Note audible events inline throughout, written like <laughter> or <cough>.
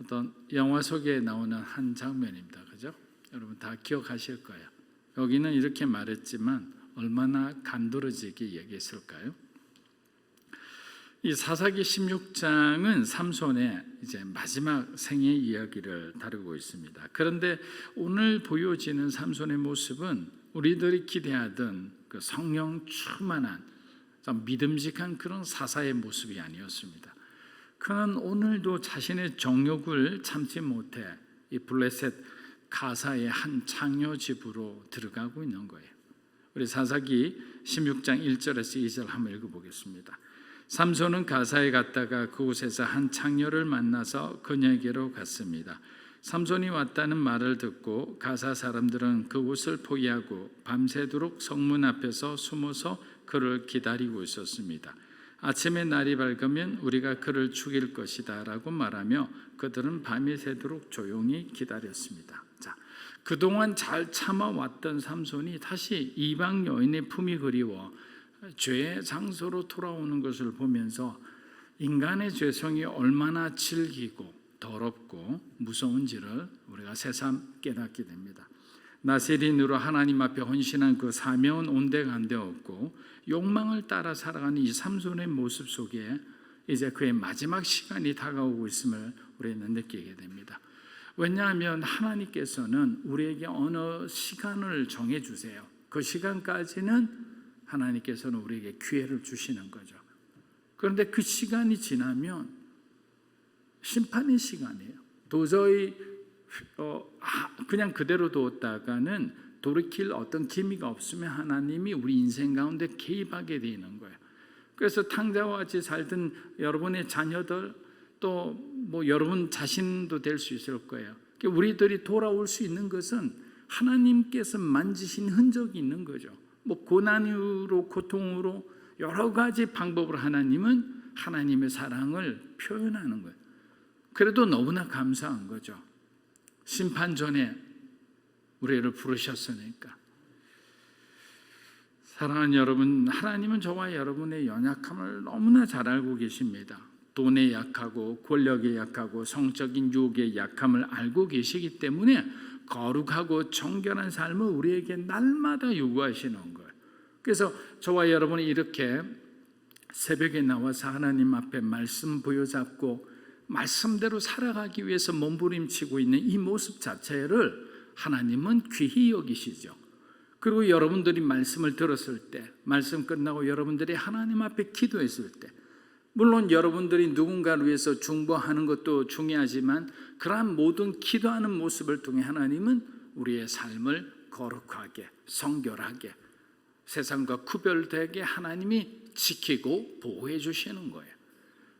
어떤 영화 속에 나오는 한 장면입니다. 그죠? 여러분 다 기억하실 거예요. 여기는 이렇게 말했지만 얼마나 간드러지게 얘기했을까요? 이 사사기 16장은 삼손의 이제 마지막 생애 이야기를 다루고 있습니다. 그런데 오늘 보여지는 삼손의 모습은 우리들이 기대하던 그 성령 충만한 좀 믿음직한 그런 사사의 모습이 아니었습니다. 그는 오늘도 자신의 정욕을 참지 못해 이 블레셋 가사의 한 창녀 집으로 들어가고 있는 거예요. 우리 사사기 16장 1절에서 2절 한번 읽어보겠습니다. 삼손은 가사에 갔다가 그곳에서 한 창녀를 만나서 그녀에게로 갔습니다. 삼손이 왔다는 말을 듣고 가사 사람들은 그곳을 포기하고 밤새도록 성문 앞에서 숨어서 그를 기다리고 있었습니다. 아침에 날이 밝으면 우리가 그를 죽일 것이다 라고 말하며 그들은 밤이 새도록 조용히 기다렸습니다. 자, 그동안 잘 참아왔던 삼손이 다시 이방 여인의 품이 그리워 죄의 장소로 돌아오는 것을 보면서 인간의 죄성이 얼마나 질기고 더럽고 무서운지를 우리가 새삼 깨닫게 됩니다. 나세린으로 하나님 앞에 헌신한 그 사명은 온데간데 없고 욕망을 따라 살아가는 이 삼손의 모습 속에 이제 그의 마지막 시간이 다가오고 있음을 우리는 느끼게 됩니다. 왜냐하면 하나님께서는 우리에게 어느 시간을 정해 주세요. 그 시간까지는 하나님께서는 우리에게 기회를 주시는 거죠. 그런데 그 시간이 지나면 심판의 시간이에요. 도저히 어, 그냥 그대로 뒀다가는 돌이킬 어떤 기미가 없으면 하나님이 우리 인생 가운데 개입하게 되는 거예요. 그래서 탕자와 같이 살던 여러분의 자녀들 또 뭐 여러분 자신도 될 수 있을 거예요. 우리들이 돌아올 수 있는 것은 하나님께서 만지신 흔적이 있는 거죠. 뭐 고난으로 고통으로 여러 가지 방법으로 하나님은 하나님의 사랑을 표현하는 거예요. 그래도 너무나 감사한 거죠. 심판 전에 우리를 부르셨으니까. 사랑하는 여러분, 하나님은 저와 여러분의 연약함을 너무나 잘 알고 계십니다. 돈에 약하고 권력에 약하고 성적인 유혹에 약함을 알고 계시기 때문에 거룩하고 정결한 삶을 우리에게 날마다 요구하시는 거예요. 그래서 저와 여러분이 이렇게 새벽에 나와서 하나님 앞에 말씀 부여잡고 말씀대로 살아가기 위해서 몸부림치고 있는 이 모습 자체를 하나님은 귀히 여기시죠. 그리고 여러분들이 말씀을 들었을 때, 말씀 끝나고 여러분들이 하나님 앞에 기도했을 때, 물론 여러분들이 누군가를 위해서 중보하는 것도 중요하지만 그러한 모든 기도하는 모습을 통해 하나님은 우리의 삶을 거룩하게, 성결하게, 세상과 구별되게 하나님이 지키고 보호해 주시는 거예요.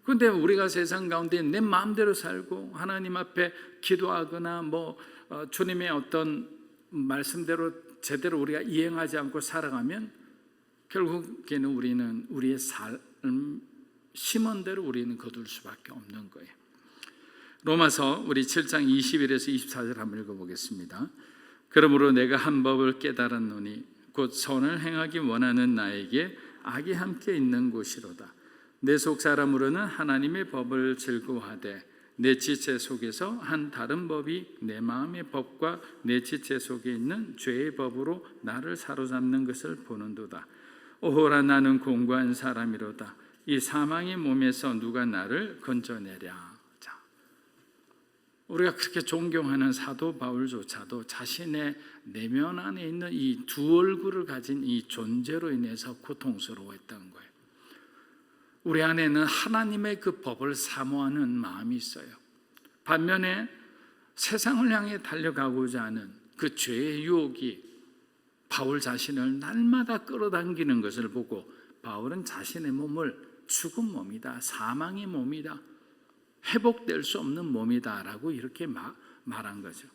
그런데 우리가 세상 가운데 내 마음대로 살고 하나님 앞에 기도하거나 뭐 어, 주님의 어떤 말씀대로 제대로 우리가 이행하지 않고 살아가면 결국에는 우리는 우리의 삶 심은 대로 우리는 거둘 수밖에 없는 거예요. 로마서 우리 7장 21에서 24절 한번 읽어보겠습니다. 그러므로 내가 한 법을 깨달았노니 곧 선을 행하기 원하는 나에게 악이 함께 있는 곳이로다. 내 속 사람으로는 하나님의 법을 즐거워하되 내 지체 속에서 한 다른 법이 내 마음의 법과 내 지체 속에 있는 죄의 법으로 나를 사로잡는 것을 보는도다. 오호라 나는 공고한 사람이로다. 이 사망의 몸에서 누가 나를 건져내랴. 자, 우리가 그렇게 존경하는 사도 바울조차도 자신의 내면 안에 있는 이 두 얼굴을 가진 이 존재로 인해서 고통스러워했던 거예요. 우리 안에는 하나님의 그 법을 사모하는 마음이 있어요. 반면에 세상을 향해 달려가고자 하는 그 죄의 유혹이 바울 자신을 날마다 끌어당기는 것을 보고 바울은 자신의 몸을 죽은 몸이다. 사망의 몸이다. 회복될 수 없는 몸이다라고 이렇게 말한 거죠.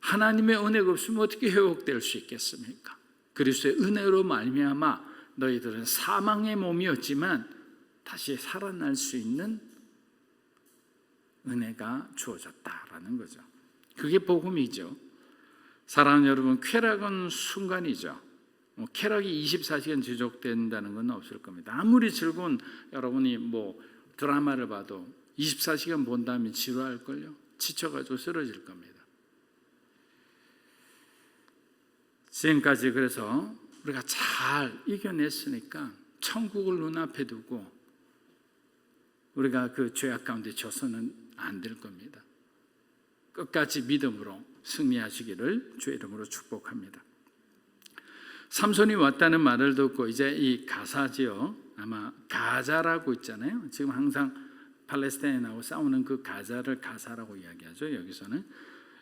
하나님의 은혜가 없으면 어떻게 회복될 수 있겠습니까? 그리스도의 은혜로 말미암아 너희들은 사망의 몸이었지만 다시 살아날 수 있는 은혜가 주어졌다라는 거죠. 그게 복음이죠. 사랑하는 여러분, 쾌락은 순간이죠. 뭐 쾌락이 24시간 지속된다는 건 없을 겁니다. 아무리 즐거운 여러분이 뭐 드라마를 봐도 24시간 본 다음에 지루할걸요. 지쳐가지고 쓰러질 겁니다. 지금까지 그래서 우리가 잘 이겨냈으니까 천국을 눈앞에 두고 우리가 그 죄악 가운데 져서는 안 될 겁니다. 끝까지 믿음으로 승리하시기를 주의 이름으로 축복합니다. 삼손이 왔다는 말을 듣고 이제 이 가사지요 아마 가자라고 있잖아요. 지금 항상 팔레스타인하고 싸우는 그 가자를 가사라고 이야기하죠. 여기서는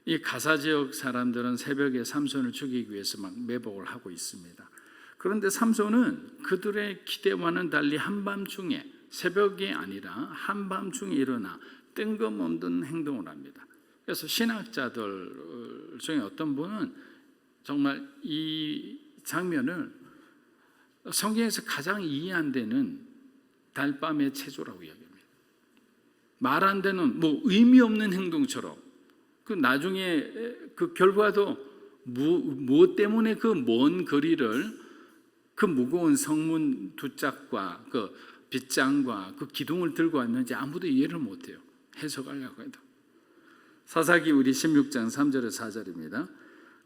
이 가사 지역 사람들은 새벽에 삼손을 죽이기 위해서 막 매복을 하고 있습니다. 그런데 삼손은 그들의 기대와는 달리 한밤중에 새벽이 아니라 한밤중에 일어나 뜬금없는 행동을 합니다. 그래서 신학자들 중에 어떤 분은 정말 이 장면을 성경에서 가장 이해 안 되는 달밤의 체조라고 이야기합니다. 말 안 되는 뭐 의미 없는 행동처럼 그 나중에 그 결과도 무, 무엇 때문에 그 먼 거리를 그 무거운 성문 두 짝과 그 빗장과 그 기둥을 들고 왔는지 아무도 이해를 못해요. 해석하려고 해도. 사사기 우리 16장 3절에 4절입니다.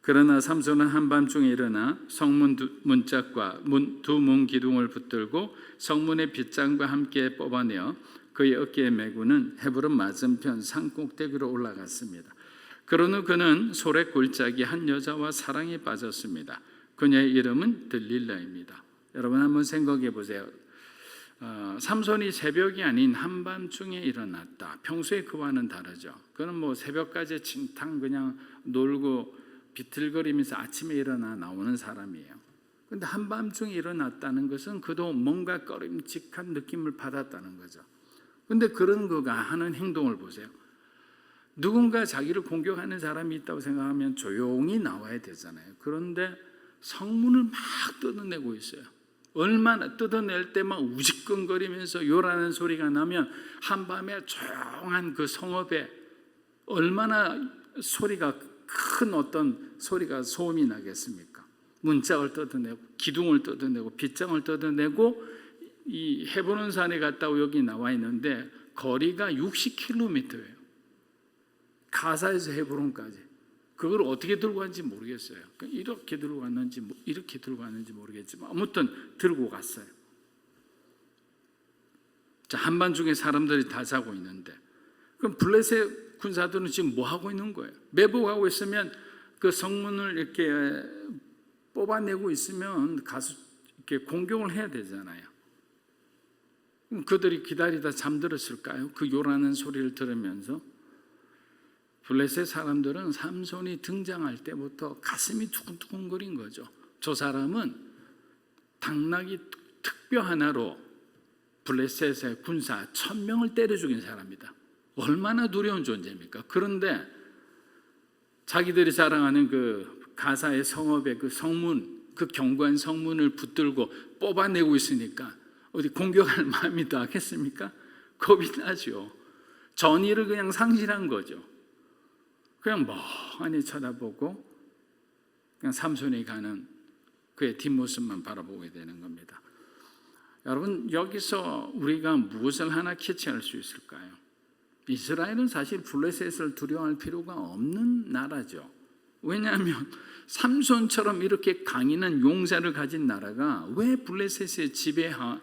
그러나 삼손은 한밤중에 일어나 성문 두, 문짝과 두문 기둥을 붙들고 성문의 빗장과 함께 뽑아내어 그의 어깨에 메고는 헤브론 맞은편 산꼭대기로 올라갔습니다. 그런 후 그는 소래 골짜기 한 여자와 사랑에 빠졌습니다. 그녀의 이름은 들릴라입니다. 여러분 한번 생각해 보세요. 어, 삼손이 새벽이 아닌 한밤중에 일어났다. 평소에 그와는 다르죠. 그는 뭐 새벽까지 진탕 그냥 놀고 비틀거리면서 아침에 일어나 나오는 사람이에요. 근데 한밤중에 일어났다는 것은 그도 뭔가 꺼림칙한 느낌을 받았다는 거죠. 근데 그런 거가 하는 행동을 보세요. 누군가 자기를 공격하는 사람이 있다고 생각하면 조용히 나와야 되잖아요. 그런데 성문을 막 뜯어내고 있어요. 얼마나 뜯어낼 때만 우직근거리면서 요라는 소리가 나면 한밤에 조용한 그 성읍에 얼마나 소리가 큰 어떤 소리가 소음이 나겠습니까? 문짝을 뜯어내고 기둥을 뜯어내고 빗장을 뜯어내고 이 해보는 산에 갔다고 여기 나와 있는데 거리가 60km예요. 가사에서 헤브론까지 그걸 어떻게 들고 왔는지 모르겠어요. 이렇게 들고 왔는지 뭐 이렇게 들고 왔는지 모르겠지만 아무튼 들고 갔어요. 자 한밤중에 사람들이 다 자고 있는데 그럼 블레셋 군사들은 지금 뭐 하고 있는 거예요? 매복하고 있으면 그 성문을 이렇게 뽑아내고 있으면 가서 이렇게 공격을 해야 되잖아요. 그들이 기다리다 잠들었을까요? 그 요라는 소리를 들으면서 블레셋 사람들은 삼손이 등장할 때부터 가슴이 두근두근거린 거죠. 저 사람은 당나귀 특뼈 하나로 블레셋의 군사 천 명을 때려 죽인 사람이다. 얼마나 두려운 존재입니까? 그런데 자기들이 자랑하는 그 가사의 성읍의 그 성문, 그 견고한 성문을 붙들고 뽑아내고 있으니까 어디 공격할 <laughs> 마음이 더 하겠습니까? 겁이 나죠. 전의를 그냥 상실한 거죠. 그냥 멍하니 쳐다보고 그냥 삼손이 가는 그의 뒷모습만 바라보게 되는 겁니다. 여러분 여기서 우리가 무엇을 하나 캐치할 수 있을까요? 이스라엘은 사실 블레셋을 두려워할 필요가 없는 나라죠. 왜냐하면 삼손처럼 이렇게 강인한 용사를 가진 나라가 왜 블레셋의 지배하에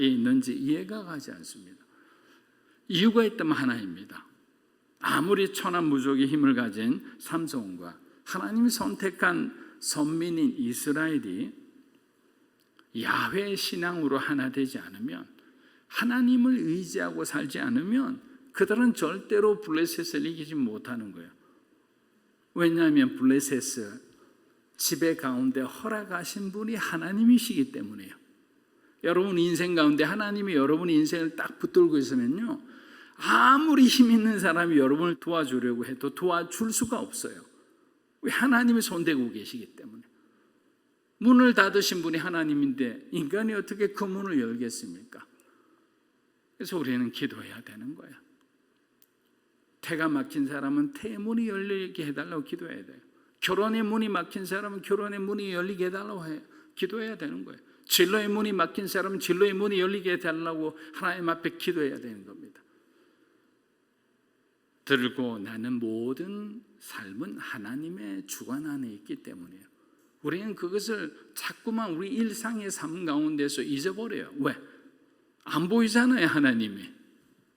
있는지 이해가 가지 않습니다. 이유가 있다면 하나입니다. 아무리 천하무적의 힘을 가진 삼손과 하나님이 선택한 선민인 이스라엘이 야훼 신앙으로 하나 되지 않으면 하나님을 의지하고 살지 않으면 그들은 절대로 블레셋을 이기지 못하는 거예요. 왜냐하면 블레셋을 지배 가운데 허락하신 분이 하나님이시기 때문에요. 여러분 인생 가운데 하나님이 여러분 인생을 딱 붙들고 있으면요. 아무리 힘 있는 사람이 여러분을 도와주려고 해도 도와줄 수가 없어요. 왜 하나님이 손대고 계시기 때문에. 문을 닫으신 분이 하나님인데 인간이 어떻게 그 문을 열겠습니까? 그래서 우리는 기도해야 되는 거야. 태가 막힌 사람은 태의 문이 열리게 해달라고 기도해야 돼요. 결혼의 문이 막힌 사람은 결혼의 문이 열리게 해달라고 해, 기도해야 되는 거예요. 진로의 문이 막힌 사람은 진로의 문이 열리게 해달라고 하나님 앞에 기도해야 되는 겁니다. 들고 나는 모든 삶은 하나님의 주관 안에 있기 때문이에요. 우리는 그것을 자꾸만 우리 일상의 삶 가운데서 잊어버려요. 왜? 안 보이잖아요, 하나님이.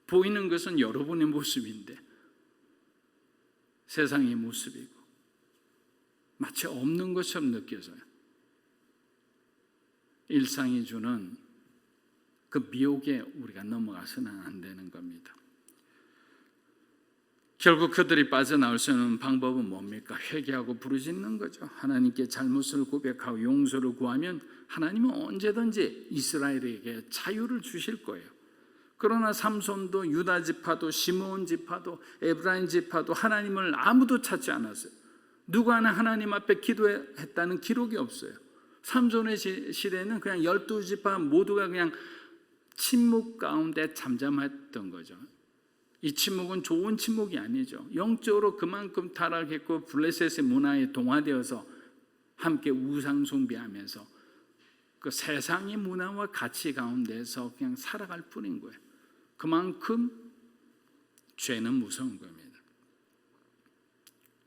보이는 것은 여러분의 모습인데 세상의 모습이고 마치 없는 것처럼 느껴져요. 일상이 주는 그 미혹에 우리가 넘어가서는 안 되는 겁니다. 결국 그들이 빠져나올 수 있는 방법은 뭡니까? 회개하고 부르짖는 거죠. 하나님께 잘못을 고백하고 용서를 구하면 하나님은 언제든지 이스라엘에게 자유를 주실 거예요. 그러나 삼손도 유다 지파도 시므온 지파도 에브라임 지파도 하나님을 아무도 찾지 않았어요. 누구 하나 하나님 앞에 기도했다는 기록이 없어요. 삼손의 시- 시대는 그냥 열두 지파 모두가 그냥 침묵 가운데 잠잠했던 거죠. 이 침묵은 좋은 침묵이 아니죠. 영적으로 그만큼 타락했고 블레셋의 문화에 동화되어서 함께 우상 숭배하면서 그 세상의 문화와 가치 가운데서 그냥 살아갈 뿐인 거예요. 그만큼 죄는 무서운 겁니다.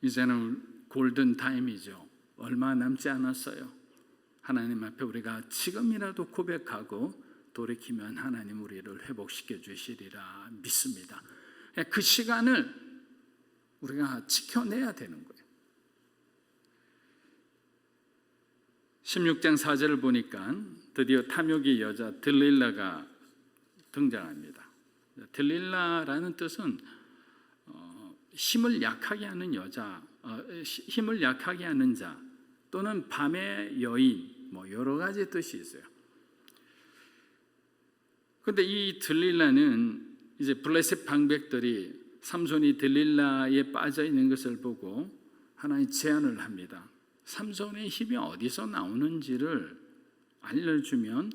이제는 골든 타임이죠. 얼마 남지 않았어요. 하나님 앞에 우리가 지금이라도 고백하고 돌이키면 하나님 우리를 회복시켜 주시리라 믿습니다. 그 시간을 우리가 지켜내야 되는 거예요. 16장 4절을 보니까 드디어 탐욕의 여자 들릴라가 등장합니다. 들릴라라는 뜻은 어, 힘을 약하게 하는 여자, 어, 시- 힘을 약하게 하는 자 또는 밤의 여인 뭐 여러 가지 뜻이 있어요. 근데 이 들릴라는 이제 블레셋 방백들이 삼손이 들릴라에 빠져 있는 것을 보고 하나의 제안을 합니다. 삼손의 힘이 어디서 나오는지를 알려주면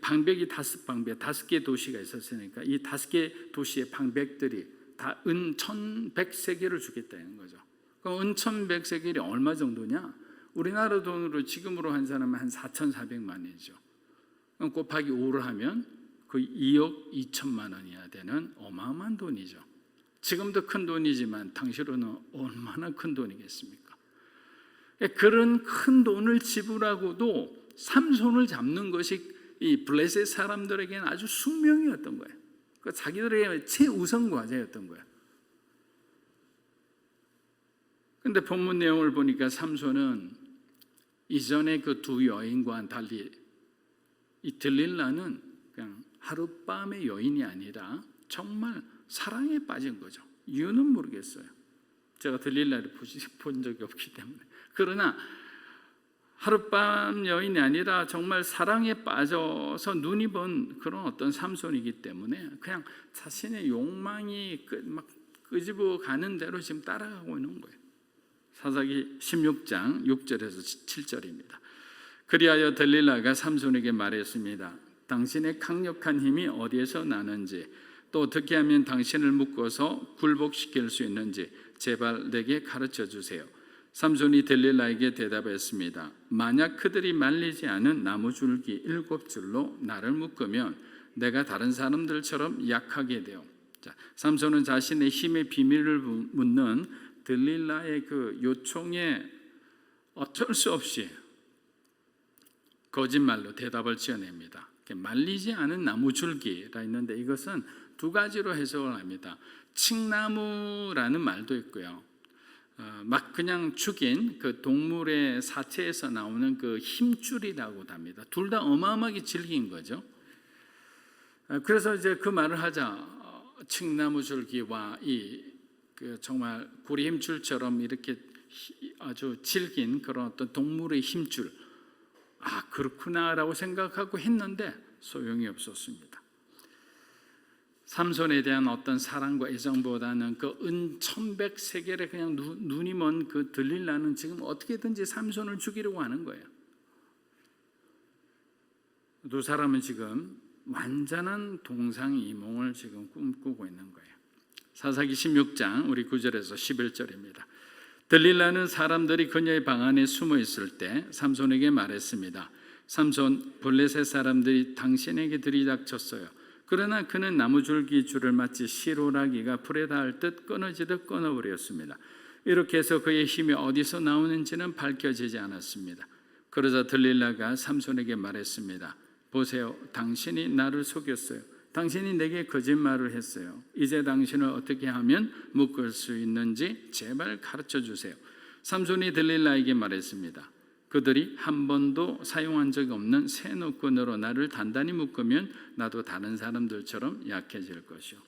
방백이 다섯 방백, 다섯 개 도시가 있었으니까 이 다섯 개 도시의 방백들이 다 은 천백세계를 주겠다는 거죠. 그럼 은 천백세계이 얼마 정도냐? 우리나라 돈으로 지금으로 한 사람은 한 4,400만이죠. 그럼 곱하기 5를 하면 그 2억 2천만 원이야 되는 어마어마한 돈이죠. 지금도 큰 돈이지만 당시로는 얼마나 큰 돈이겠습니까? 그런 큰 돈을 지불하고도 삼손을 잡는 것이 이 블레셋 사람들에게는 아주 숙명이었던 거예요. 그 자기들에게 최우선 과제였던 거예요. 근데 본문 내용을 보니까 삼손은 이전에 그두 여인과는 달리 이 들릴라는 하룻밤의 여인이 아니라 정말 사랑에 빠진 거죠. 이유는 모르겠어요. 제가 들릴라를 본 적이 없기 때문에. 그러나 하룻밤 여인이 아니라 정말 사랑에 빠져서 눈이 먼 그런 어떤 삼손이기 때문에 그냥 자신의 욕망이 끄- 막 끄집어 가는 대로 지금 따라가고 있는 거예요. 사사기 16장 6절에서 7절입니다. 그리하여 델릴라가 삼손에게 말했습니다. 당신의 강력한 힘이 어디에서 나는지 또 어떻게 하면 당신을 묶어서 굴복시킬 수 있는지 제발 내게 가르쳐 주세요. 삼손이 델릴라에게 대답했습니다. 만약 그들이 말리지 않은 나무 줄기 일곱 줄로 나를 묶으면 내가 다른 사람들처럼 약하게 돼요. 자, 삼손은 자신의 힘의 비밀을 묻는 들릴라의 그 요청에 어쩔 수 없이 거짓말로 대답을 지어냅니다. 말리지 않은 나무 줄기라 있는데 이것은 두 가지로 해석을 합니다. 칡나무라는 말도 있고요. 어, 막 그냥 죽인 그 동물의 사체에서 나오는 그 힘줄이라고도 합니다. 둘 다 어마어마하게 질긴 거죠. 어, 그래서 이제 그 말을 하자 어, 칡나무 줄기와 이 그 정말 고리 힘줄처럼 이렇게 히- 아주 질긴 그런 어떤 동물의 힘줄 아 그렇구나라고 생각하고 했는데 소용이 없었습니다. 삼손에 대한 어떤 사랑과 애정보다는 그 은 천백 세계를 그냥 누, 눈이 먼 그 들릴라는 지금 어떻게든지 삼손을 죽이려고 하는 거예요. 두 사람은 지금 완전한 동상이몽을 지금 꿈꾸고 있는 거예요. 사사기 16장 우리 9절에서 11절입니다. 들릴라는 사람들이 그녀의 방 안에 숨어 있을 때 삼손에게 말했습니다. 삼손 블레셋 사람들이 당신에게 들이닥쳤어요. 그러나 그는 나무줄기 줄을 마치 시로라기가 불에 닿을 듯 끊어지듯 끊어버렸습니다. 이렇게 해서 그의 힘이 어디서 나오는지는 밝혀지지 않았습니다. 그러자 들릴라가 삼손에게 말했습니다. 보세요. 당신이 나를 속였어요. 당신이 내게 거짓말을 했어요. 이제 당신을 어떻게 하면 묶을 수 있는지 제발 가르쳐 주세요. 삼손이 들릴라에게 말했습니다. 그들이 한 번도 사용한 적이 없는 새 노끈으로 나를 단단히 묶으면 나도 다른 사람들처럼 약해질 것이요.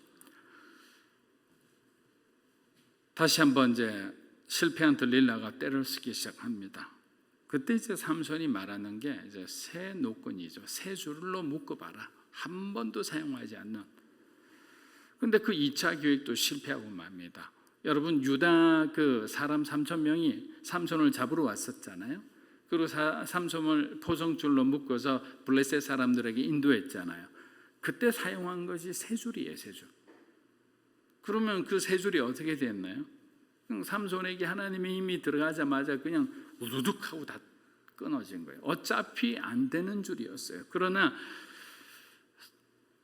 다시 한번 이제 실패한 들릴라가 때를 쓰기 시작합니다. 그때 이제 삼손이 말하는 게 이제 새 노끈이죠. 새 줄로 묶어봐라. 한 번도 사용하지 않는. 근데 그 2차 교육도 실패하고 맙니다. 여러분 유다 그 사람 3천 명이 삼손을 잡으러 왔었잖아요. 그리고 사, 삼손을 포성줄로 묶어서 블레셋 사람들에게 인도했잖아요. 그때 사용한 것이 세 줄이에요, 세 줄. 그러면 그 세 줄이 어떻게 됐나요? 삼손에게 하나님의 힘이 들어가자마자 그냥 우두둑 하고 다 끊어진 거예요. 어차피 안 되는 줄이었어요. 그러나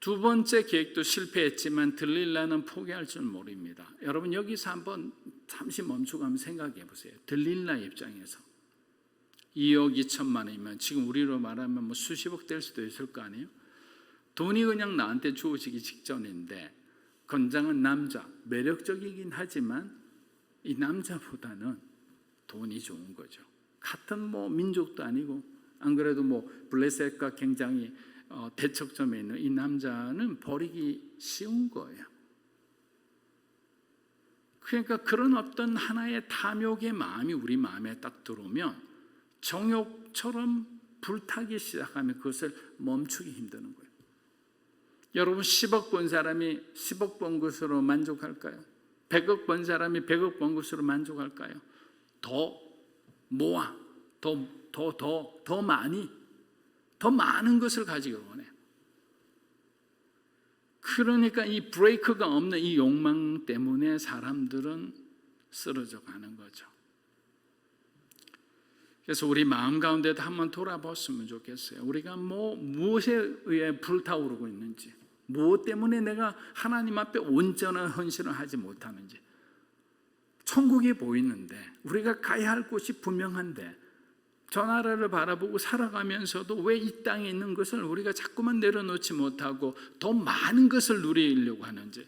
두 번째 계획도 실패했지만 들릴라는 포기할 줄 모릅니다. 여러분 여기서 한번 잠시 멈추고 한번 생각해 보세요. 들릴라 입장에서 2억 2천만 원이면 지금 우리로 말하면 뭐 수십억 될 수도 있을 거 아니에요? 돈이 그냥 나한테 주어지기 직전인데 건장한 남자, 매력적이긴 하지만 이 남자보다는 돈이 좋은 거죠. 같은 뭐 민족도 아니고 안 그래도 뭐 블레셋과 굉장히 어, 대척점에 있는 이 남자는 버리기 쉬운 거예요. 그러니까 그런 어떤 하나의 탐욕의 마음이 우리 마음에 딱 들어오면 정욕처럼 불타기 시작하면 그것을 멈추기 힘드는 거예요. 여러분 10억 번 사람이 10억 번 것으로 만족할까요? 100억 번 사람이 100억 번 것으로 만족할까요? 더 모아, 더, 더, 더, 더 많이, 더 많은 것을 가지기 원해요. 그러니까 이 브레이크가 없는 이 욕망 때문에 사람들은 쓰러져 가는 거죠. 그래서 우리 마음 가운데도 한번 돌아봤으면 좋겠어요. 우리가 뭐 무엇에 의해 불타오르고 있는지, 무엇 때문에 내가 하나님 앞에 온전한 헌신을 하지 못하는지. 천국이 보이는데 우리가 가야 할 곳이 분명한데 저 나라를 바라보고 살아가면서도 왜 이 땅에 있는 것을 우리가 자꾸만 내려놓지 못하고 더 많은 것을 누리려고 하는지.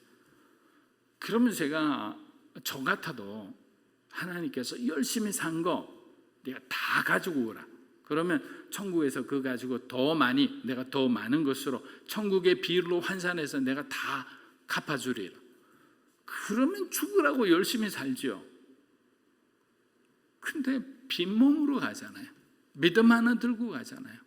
그러면 제가 저 같아도 하나님께서 열심히 산거 내가 다 가지고 오라. 그러면 천국에서 그 가지고 더 많이 내가 더 많은 것으로 천국의 비율로 환산해서 내가 다 갚아주리라. 그러면 죽으라고 열심히 살죠. 근데 빈몸으로 가잖아요. 믿음 하나 들고 가잖아요.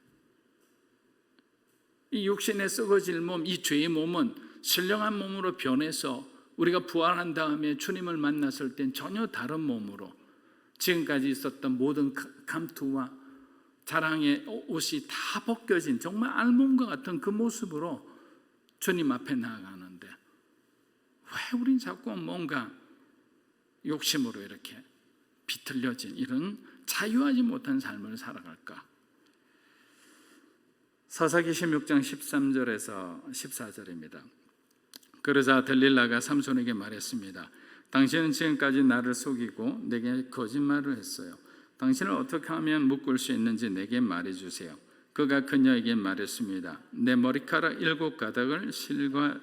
이 육신에 썩어질 몸, 이 죄의 몸은 신령한 몸으로 변해서 우리가 부활한 다음에 주님을 만났을 땐 전혀 다른 몸으로 지금까지 있었던 모든 감투와 자랑의 옷이 다 벗겨진 정말 알몸과 같은 그 모습으로 주님 앞에 나아가는데 왜 우린 자꾸 뭔가 욕심으로 이렇게 비틀려진 이런 자유하지 못한 삶을 살아갈까? 사사기 16장 13절에서 14절입니다. 그러자 들릴라가 삼손에게 말했습니다. 당신은 지금까지 나를 속이고 내게 거짓말을 했어요. 당신을 어떻게 하면 묶을 수 있는지 내게 말해 주세요. 그가 그녀에게 말했습니다. 내 머리카락 일곱 가닥을 실과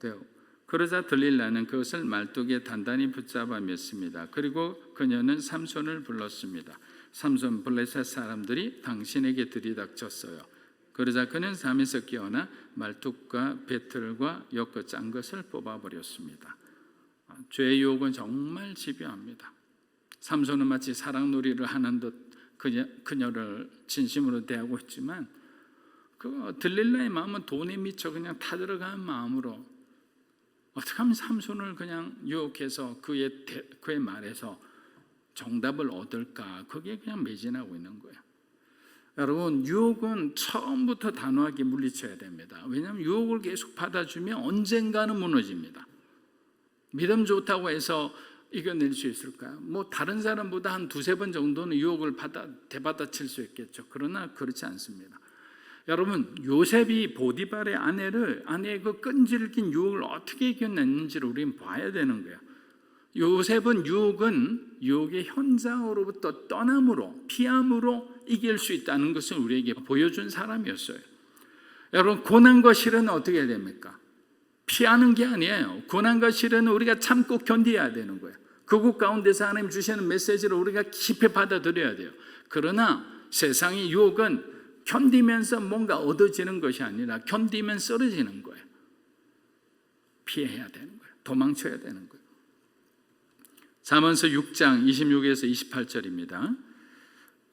되어 그러자 들릴라는 그것을 말뚝에 단단히 붙잡아 맸습니다. 그리고 그녀는 삼손을 불렀습니다. 삼손 블레셋 사람들이 당신에게 들이닥쳤어요. 그러자 그는 잠에서 깨어나 말뚝과 배틀과 엮어 짠 것을 뽑아버렸습니다. 죄의 유혹은 정말 집요합니다. 삼손은 마치 사랑놀이를 하는 듯 그녀, 그녀를 진심으로 대하고 있지만 그 들릴라의 마음은 돈에 미쳐 그냥 타들어간 마음으로 어떻게 하면 삼손을 그냥 유혹해서 그의 대, 그의 말에서 정답을 얻을까 그게 그냥 매진하고 있는 거예요. 여러분 유혹은 처음부터 단호하게 물리쳐야 됩니다. 왜냐하면 유혹을 계속 받아주면 언젠가는 무너집니다. 믿음 좋다고 해서 이겨낼 수 있을까요? 뭐 다른 사람보다 한 두세 번 정도는 유혹을 받아 대받아칠 수 있겠죠. 그러나 그렇지 않습니다. 여러분 요셉이 보디발의 아내를 아내의 그 끈질긴 유혹을 어떻게 이겨냈는지를 우리는 봐야 되는 거예요. 요셉은 유혹은 유혹의 현장으로부터 떠남으로 피함으로 이길 수 있다는 것을 우리에게 보여준 사람이었어요. 여러분 고난과 시련은 어떻게 됩니까? 피하는 게 아니에요. 고난과 시련은 우리가 참고 견뎌야 되는 거예요. 그곳 가운데서 하나님 주시는 메시지를 우리가 깊이 받아들여야 돼요. 그러나 세상의 유혹은 견디면서 뭔가 얻어지는 것이 아니라 견디면 쓰러지는 거예요. 피해야 되는 거예요. 도망쳐야 되는 거예요. 잠언서 6장 26에서 28절입니다.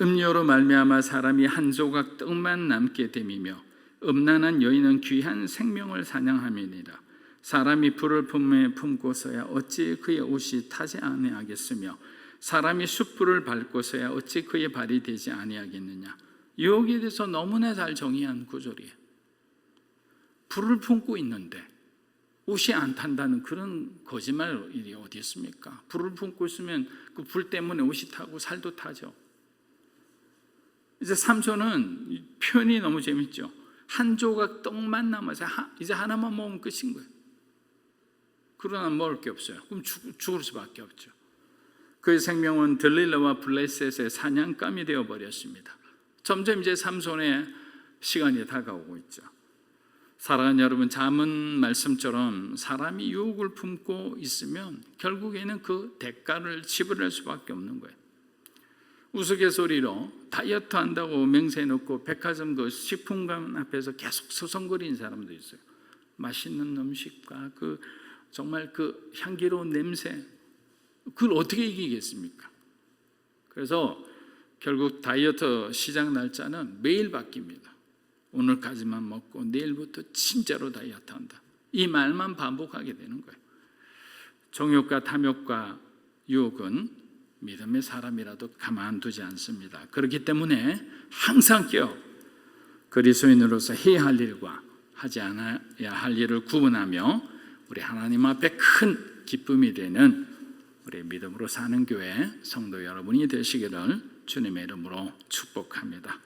음료로 말미암아 사람이 한 조각 떡만 남게 됨이며 음란한 여인은 귀한 생명을 사냥함이니라. 사람이 불을 품에 품고서야 어찌 그의 옷이 타지 아니하겠으며 사람이 숯불을 밟고서야 어찌 그의 발이 되지 아니하겠느냐. 유혹에 대해서 너무나 잘 정의한 구절이에요. 불을 품고 있는데 옷이 안 탄다는 그런 거짓말 일이 어디 있습니까? 불을 품고 있으면 그 불 때문에 옷이 타고 살도 타죠. 이제 삼손은 표현이 너무 재밌죠. 한 조각 떡만 남아서 이제 하나만 먹으면 끝인 거예요. 그러나 먹을 게 없어요. 그럼 죽, 죽을 수밖에 없죠. 그의 생명은 들릴라와 블레셋의 사냥감이 되어 버렸습니다. 점점 이제 삼손의 시간이 다가오고 있죠. 사랑하는 여러분, 잠은 말씀처럼 사람이 유혹을 품고 있으면 결국에는 그 대가를 지불할 수밖에 없는 거예요. 우스갯소리로 다이어트 한다고 맹세 놓고 백화점 그 식품관 앞에서 계속 서성거리는 사람도 있어요. 맛있는 음식과 그 정말 그 향기로운 냄새 그걸 어떻게 이기겠습니까? 그래서 결국 다이어트 시작 날짜는 매일 바뀝니다. 오늘까지만 먹고 내일부터 진짜로 다이어트 한다. 이 말만 반복하게 되는 거예요. 정욕과 탐욕과 유혹은 믿음의 사람이라도 가만두지 않습니다. 그렇기 때문에 항상 깨어 그리스도인으로서 해야 할 일과 하지 않아야 할 일을 구분하며 우리 하나님 앞에 큰 기쁨이 되는 우리 믿음으로 사는 교회 성도 여러분이 되시기를 주님의 이름으로 축복합니다.